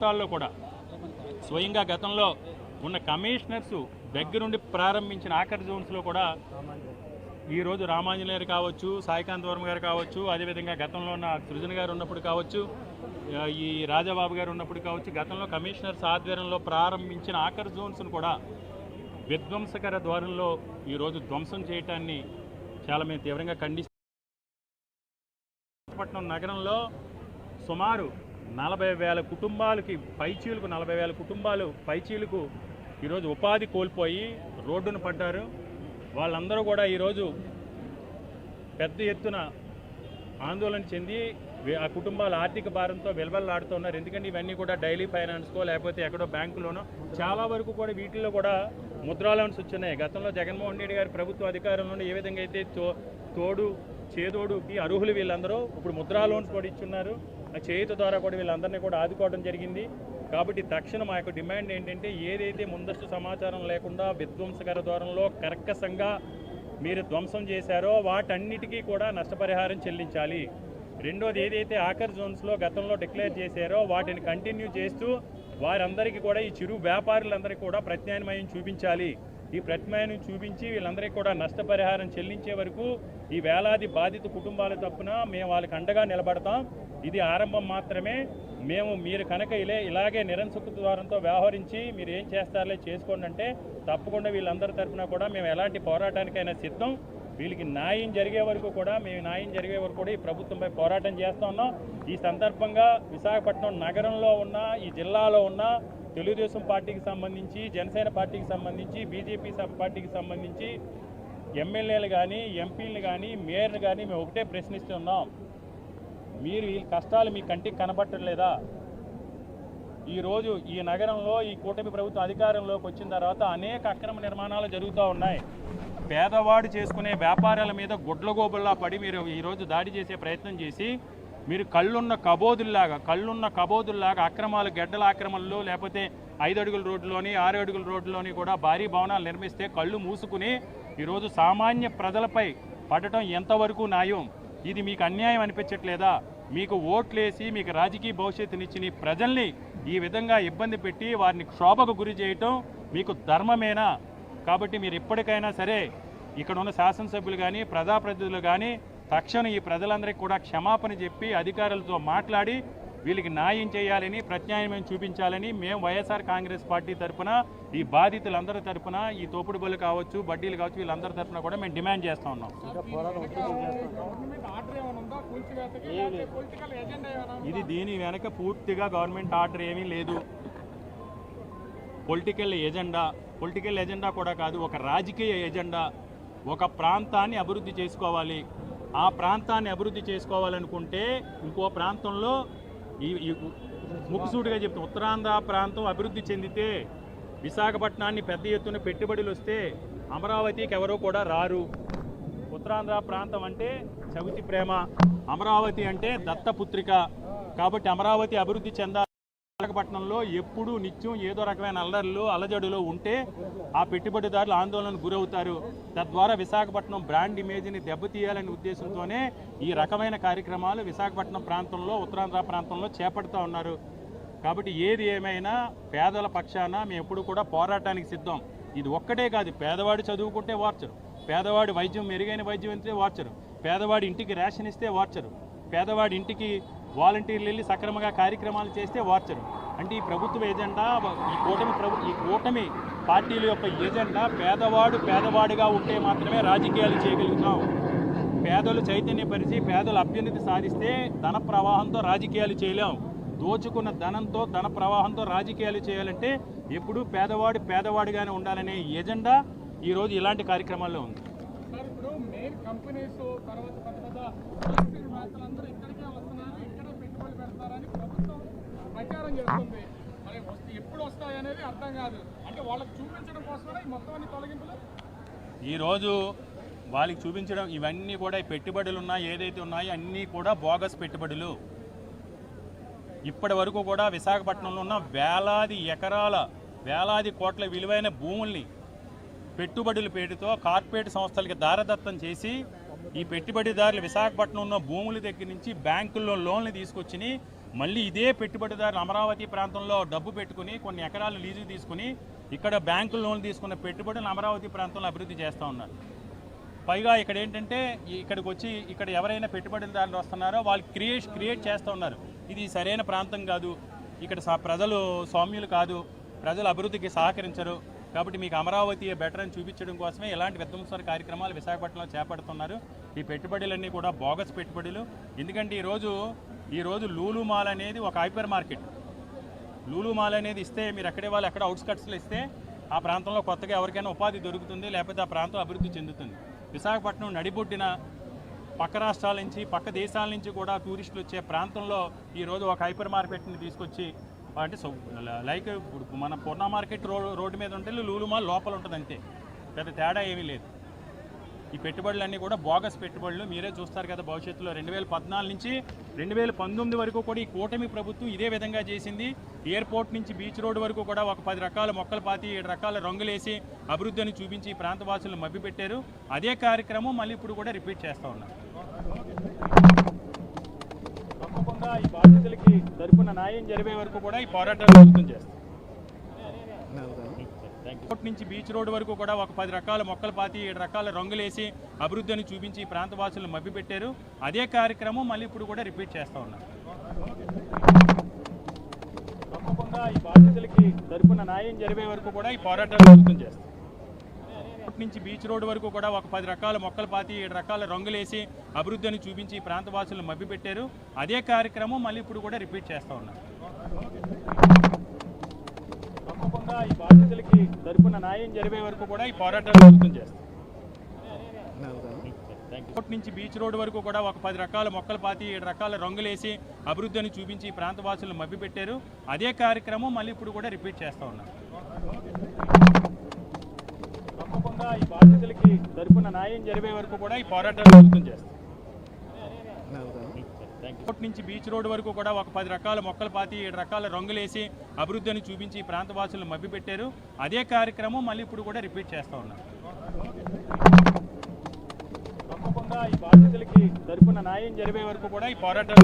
రాష్ట్రాల్లో కూడా స్వయంగా గతంలో ఉన్న కమిషనర్స్ దగ్గరుండి ప్రారంభించిన ఆఖరి జోన్స్లో కూడా ఈరోజు గారు కావచ్చు సాయికాంత్ వర్మ గారు కావచ్చు అదేవిధంగా గతంలో ఉన్న సృజన గారు ఉన్నప్పుడు కావచ్చు ఈ రాజాబాబు గారు ఉన్నప్పుడు కావచ్చు గతంలో కమిషనర్స్ ఆధ్వర్యంలో ప్రారంభించిన ఆఖరి జోన్స్ను కూడా విధ్వంసకర ద్వారంలో ఈరోజు ధ్వంసం చేయటాన్ని చాలా మేము తీవ్రంగా ఖండిస్తాం విశాఖపట్నం నగరంలో సుమారు నలభై వేల కుటుంబాలకి పైచీలకు నలభై వేల కుటుంబాలు పైచీలకు ఈరోజు ఉపాధి కోల్పోయి రోడ్డున పడ్డారు వాళ్ళందరూ కూడా ఈరోజు పెద్ద ఎత్తున ఆందోళన చెంది ఆ కుటుంబాల ఆర్థిక భారంతో వెలవెల్లాడుతున్నారు. ఎందుకంటే ఇవన్నీ కూడా డైలీ ఫైనాన్స్కో లేకపోతే ఎక్కడో బ్యాంకులోనో చాలా వరకు కూడా వీటిల్లో కూడా ముద్రా లోన్స్ వచ్చినాయి. గతంలో జగన్మోహన్ రెడ్డి గారి ప్రభుత్వ అధికారంలో ఏ విధంగా అయితే తో తోడు చేదోడుకి అర్హులు వీళ్ళందరూ ఇప్పుడు ముద్రా లోన్స్ కూడా ఇచ్చున్నారు. ఆ చేయుత ద్వారా కూడా వీళ్ళందరినీ కూడా ఆదుకోవడం జరిగింది. కాబట్టి తక్షణం మా యొక్క డిమాండ్ ఏంటంటే ఏదైతే ముందస్తు సమాచారం లేకుండా విధ్వంసకర ద్వారంలో కర్కశంగా మీరు ధ్వంసం చేశారో వాటన్నిటికీ కూడా నష్టపరిహారం చెల్లించాలి. రెండోది ఏదైతే ఆఖర్ జోన్స్లో గతంలో డిక్లేర్ చేశారో వాటిని కంటిన్యూ చేస్తూ వారందరికీ కూడా ఈ చిరు వ్యాపారులందరికీ కూడా ప్రత్యామ్నాయం చూపించాలి. ఈ ప్రత్యామ్నాయం చూపించి వీళ్ళందరికీ కూడా నష్టపరిహారం చెల్లించే వరకు ఈ వేలాది బాధిత కుటుంబాల తప్పున మేము వాళ్ళకి అండగా నిలబడతాం. ఇది ఆరంభం మాత్రమే. మేము మీరు కనుక ఇలా ఇలాగే నిరంకుశ ద్వారంతో వ్యవహరించి మీరు ఏం చేస్తారో చేసుకోండి అంటే తప్పకుండా వీళ్ళందరి తరఫున కూడా మేము ఎలాంటి పోరాటానికైనా సిద్ధం. వీళ్ళకి న్యాయం జరిగే వరకు కూడా మేము న్యాయం జరిగే వరకు కూడా ఈ ప్రభుత్వంపై పోరాటం చేస్తూ ఉన్నాం. ఈ సందర్భంగా విశాఖపట్నం నగరంలో ఉన్న ఈ జిల్లాలో ఉన్న తెలుగుదేశం పార్టీకి సంబంధించి జనసేన పార్టీకి సంబంధించి బీజేపీ పార్టీకి సంబంధించి ఎమ్మెల్యేలు కానీ ఎంపీలు కానీ మేయర్లు కానీ మేము ఒకటే ప్రశ్నిస్తున్నాం. మీరు ఈ కష్టాలు మీ కంటికి కనబట్టలేదా? ఈరోజు ఈ నగరంలో ఈ కూటమి ప్రభుత్వం అధికారంలోకి వచ్చిన తర్వాత అనేక అక్రమ నిర్మాణాలు జరుగుతూ ఉన్నాయి. పేదవాడు చేసుకునే వ్యాపారాల మీద గుడ్లగోబుల్లా పడి మీరు ఈరోజు దాడి చేసే ప్రయత్నం చేసి మీరు కళ్ళున్న కబోదుల్లాగా కళ్ళున్న కబోదుల్లాగా అక్రమాలు గెడ్డల ఆక్రమణలు లేకపోతే ఐదు అడుగుల రోడ్లోని ఆరు అడుగుల రోడ్లోని కూడా భారీ భవనాలు నిర్మిస్తే కళ్ళు మూసుకుని ఈరోజు సామాన్య ప్రజలపై పడటం ఎంతవరకు న్యాయం? ఇది మీకు అన్యాయం అనిపించట్లేదా? మీకు ఓట్లేసి మీకు రాజకీయ భవిష్యత్తునిచ్చిన ప్రజల్ని ఈ విధంగా ఇబ్బంది పెట్టి వారిని క్షోభకు గురి చేయటం మీకు ధర్మమేనా? కాబట్టి మీరు ఎప్పటికైనా సరే ఇక్కడ ఉన్న శాసనసభ్యులు కానీ ప్రజాప్రతినిధులు కానీ తక్షణం ఈ ప్రజలందరికీ కూడా క్షమాపణ చెప్పి అధికారులతో మాట్లాడి వీళ్ళకి న్యాయం చేయాలని ప్రత్యామ్నాయం చూపించాలని మేము వైఎస్ఆర్ కాంగ్రెస్ పార్టీ తరఫున ఈ బాధితులందరి తరఫున ఈ తోపుడు బళ్ళు కావచ్చు బడ్డీలు కావచ్చు వీళ్ళందరి తరఫున కూడా మేము డిమాండ్ చేస్తూ ఉన్నాం? ఇది దీని వెనక పూర్తిగా గవర్నమెంట్ ఆర్డర్ ఏమీ లేదు. పొలిటికల్ ఎజెండా పొలిటికల్ ఎజెండా కూడా కాదు ఒక రాజకీయ ఎజెండా ఒక ప్రాంతాన్ని అభివృద్ధి చేసుకోవాలి. ఆ ప్రాంతాన్ని అభివృద్ధి చేసుకోవాలనుకుంటే ఇంకో ప్రాంతంలో ఈ ముక్కుసూటిగా చెప్తాం ఉత్తరాంధ్ర ప్రాంతం అభివృద్ధి చెందితే విశాఖపట్నాన్ని పెద్ద ఎత్తున పెట్టుబడులు వస్తే అమరావతికి ఎవరో కూడా రారు. ఉత్తరాంధ్ర ప్రాంతం అంటే చవితి ప్రేమ అమరావతి అంటే దత్తపుత్రిక. కాబట్టి అమరావతి అభివృద్ధి చెందాలి విశాఖపట్నంలో ఎప్పుడూ నిత్యం ఏదో రకమైన అల్లర్లు అలజడులు ఉంటే ఆ పెట్టుబడిదారులు ఆందోళనకు గురవుతారు. తద్వారా విశాఖపట్నం బ్రాండ్ ఇమేజ్ని దెబ్బతీయాలనే ఉద్దేశంతోనే ఈ రకమైన కార్యక్రమాలు విశాఖపట్నం ప్రాంతంలో ఉత్తరాంధ్ర ప్రాంతంలో చేపడుతూ ఉన్నారు. కాబట్టి ఏది ఏమైనా పేదల పక్షాన మేము ఎప్పుడు కూడా పోరాటానికి సిద్ధం. ఇది ఒక్కటే కాదు పేదవాడు చదువుకుంటే వార్చరు. పేదవాడి వైద్యం మెరుగైన వైద్యం ఇస్తే వార్చరు. పేదవాడి ఇంటికి రేషన్ ఇస్తే వార్చరు. పేదవాడి ఇంటికి వాలంటీర్లు వెళ్ళి సక్రమంగా కార్యక్రమాలు చేస్తే వార్చరు. అంటే ఈ ప్రభుత్వ ఎజెండా ఈ కూటమి ప్రభు ఈ కూటమి పార్టీల యొక్క ఎజెండా పేదవాడు పేదవాడిగా ఉంటే మాత్రమే రాజకీయాలు చేయగలుగుతాం. పేదలు చైతన్యపరిచి పేదల అభ్యున్నతి సాధిస్తే ధన ప్రవాహంతో రాజకీయాలు చేయలేం. దోచుకున్న ధనంతో ధన ప్రవాహంతో రాజకీయాలు చేయాలంటే ఎప్పుడూ పేదవాడు పేదవాడిగానే ఉండాలనే ఎజెండా ఈరోజు ఇలాంటి కార్యక్రమాల్లో ఉంది సార్ ఇప్పుడు మెయిన్ కంపెనీస్ తర్వాత పెద్ద పెద్ద వ్యాపారవేత్తలందరూ ఇక్కడికే వస్తున్నారు ఇక్కడే పెట్టుబడులు పెడతారని ప్రభుత్వం ప్రచారం చేస్తుంది మరి వస్తే ఎప్పుడు వస్తాయి అనేది అర్థం కాదు అంటే వాళ్ళకి చూపించడం కోసమే ఈ మొత్తం అన్ని తొలగింపులు ఈరోజు వాళ్ళకి చూపించడం ఇవన్నీ కూడా పెట్టుబడులు ఉన్నాయి ఏదైతే ఉన్నాయో అన్నీ కూడా బోగస్ పెట్టుబడులు. ఇప్పటి వరకు కూడా విశాఖపట్నంలో ఉన్న వేలాది ఎకరాల వేలాది కోట్ల విలువైన భూముల్ని పెట్టుబడుల పేరుతో కార్పొరేట్ సంస్థలకి దారదత్తం చేసి ఈ పెట్టుబడిదారులు విశాఖపట్నం ఉన్న భూముల దగ్గర నుంచి బ్యాంకుల్లో లోన్లు తీసుకొచ్చి మళ్ళీ ఇదే పెట్టుబడిదారులు అమరావతి ప్రాంతంలో డబ్బు పెట్టుకుని కొన్ని ఎకరాలు లీజు తీసుకుని ఇక్కడ బ్యాంకు లోన్ తీసుకున్న పెట్టుబడులు అమరావతి ప్రాంతంలో అభివృద్ధి చేస్తూ ఉన్నారు. పైగా ఇక్కడ ఏంటంటే ఇక్కడికి వచ్చి ఇక్కడ ఎవరైనా పెట్టుబడిదారులు వస్తున్నారో వాళ్ళు క్రియేట్ క్రియేట్ చేస్తూ ఉన్నారు. ఇది సరైన ప్రాంతం కాదు. ఇక్కడ సా- ప్రజలు సౌమ్యులు కాదు. ప్రజలు అభివృద్ధికి సహకరించరు. కాబట్టి మీకు అమరావతి బెటర్ అని చూపించడం కోసమే ఇలాంటి విధ్వంసర కార్యక్రమాలు విశాఖపట్నంలో చేపడుతున్నారు. ఈ పెట్టుబడులన్నీ కూడా బోగస్ పెట్టుబడులు. ఎందుకంటే ఈరోజు ఈరోజు లూలు మాల్ అనేది ఒక హైపర్ మార్కెట్. లూలు మాల్ అనేది ఇస్తే మీరు ఎక్కడే వాళ్ళు ఎక్కడ అవుట్స్కట్స్లో ఇస్తే ఆ ప్రాంతంలో కొత్తగా ఎవరికైనా ఉపాధి దొరుకుతుంది లేకపోతే ఆ ప్రాంతం అభివృద్ధి చెందుతుంది. విశాఖపట్నం నడిబొడ్డిన పక్క రాష్ట్రాల నుంచి పక్క దేశాల నుంచి కూడా టూరిస్టులు వచ్చే ప్రాంతంలో ఈరోజు ఒక హైపర్ మార్కెట్ని తీసుకొచ్చి అంటే లైక్ ఇప్పుడు మన పూర్ణ మార్కెట్ రోడ్డు మీద ఉంటే లూలు మాల్ లోపల ఉంటుంది అంతే పెద్ద తేడా ఏమీ లేదు. ఈ పెట్టుబడులన్నీ కూడా బోగస్ పెట్టుబడులు. మీరే చూస్తారు కదా భవిష్యత్తులో రెండు వేల పద్నాలుగు నుంచి రెండు వేల పంతొమ్మిది వరకు కూడా ఈ కూటమి ప్రభుత్వం ఇదే విధంగా చేసింది. ఎయిర్పోర్ట్ నుంచి బీచ్ రోడ్ వరకు కూడా ఒక పది రకాల మొక్కలు పాతి ఏడు రకాల రంగులేసి అభివృద్ధిని చూపించి ఈ ప్రాంత మభ్యపెట్టారు. అదే కార్యక్రమం మళ్ళీ ఇప్పుడు కూడా రిపీట్ చేస్తూ ఉన్నారు తప్పకుండా ఈ బాధితులకి తరపున న్యాయం జరిగే వరకు కూడా ఈ పోరాటాలు ప్రభుత్వం చేస్తారు ఎయిర్పోర్ట్ నుంచి బీచ్ రోడ్ వరకు కూడా ఒక పది రకాల మొక్కలు పాతి ఏడు రకాల రంగులేసి అభివృద్ధిని చూపించి ఈ ప్రాంత వాసులను మభ్యపెట్టారు. అదే కార్యక్రమం మళ్ళీ ఇప్పుడు కూడా రిపీట్ చేస్తూ ఉన్నారు తప్పకుండా ఈ బాధితులకి తరపున న్యాయం జరిగే వరకు కూడా ఈ పోరాటాలు ప్రభుత్వం చేస్తారు నుంచి బీచ్ రోడ్ వరకు కూడా ఒక పది రకాల మొక్కలు పాతి ఏడు రకాల రంగులేసి అభివృద్ధిని చూపించి ప్రాంతవాసులను మభ్యపెట్టారు. అదే కార్యక్రమం మళ్ళీ ఇప్పుడు కూడా రిపీట్ చేస్తూ ఉన్నారు తప్పకుండా ఈ బాధితులకి తరపున న్యాయం జరిగే వరకు కూడా ఈ పోరాటాలు ప్రభుత్వం చేస్తారు ఎయిర్పోర్ట్ నుంచి బీచ్ రోడ్ వరకు కూడా ఒక పది రకాల మొక్కలు పాతి ఏడు రకాల రంగులేసి అభివృద్ధిని చూపించి ఈ ప్రాంత వాసులను మభ్యపెట్టారు. అదే కార్యక్రమం మళ్ళీ ఇప్పుడు కూడా రిపీట్ చేస్తూ ఉన్నాం. తప్పకుండా ఈ బాధితులకి తరపున న్యాయం జరిగే వరకు కూడా ఈ పోరాటాలు ప్రభుత్వం చేస్తారు ఎయిర్పోర్ట్ నుంచి బీచ్ రోడ్ వరకు కూడా ఒక పది రకాల మొక్కలు పాతి ఏడు రకాల రంగులేసి అభివృద్ధిని చూపించి ఈ ప్రాంత వాసులను మభ్యపెట్టారు. అదే కార్యక్రమం మళ్ళీ ఇప్పుడు కూడా రిపీట్ చేస్తూ ఉన్నారు తప్పకుండా ఈ బాధితులకి తరపున న్యాయం జరిగే వరకు కూడా ఈ పోరాటాలు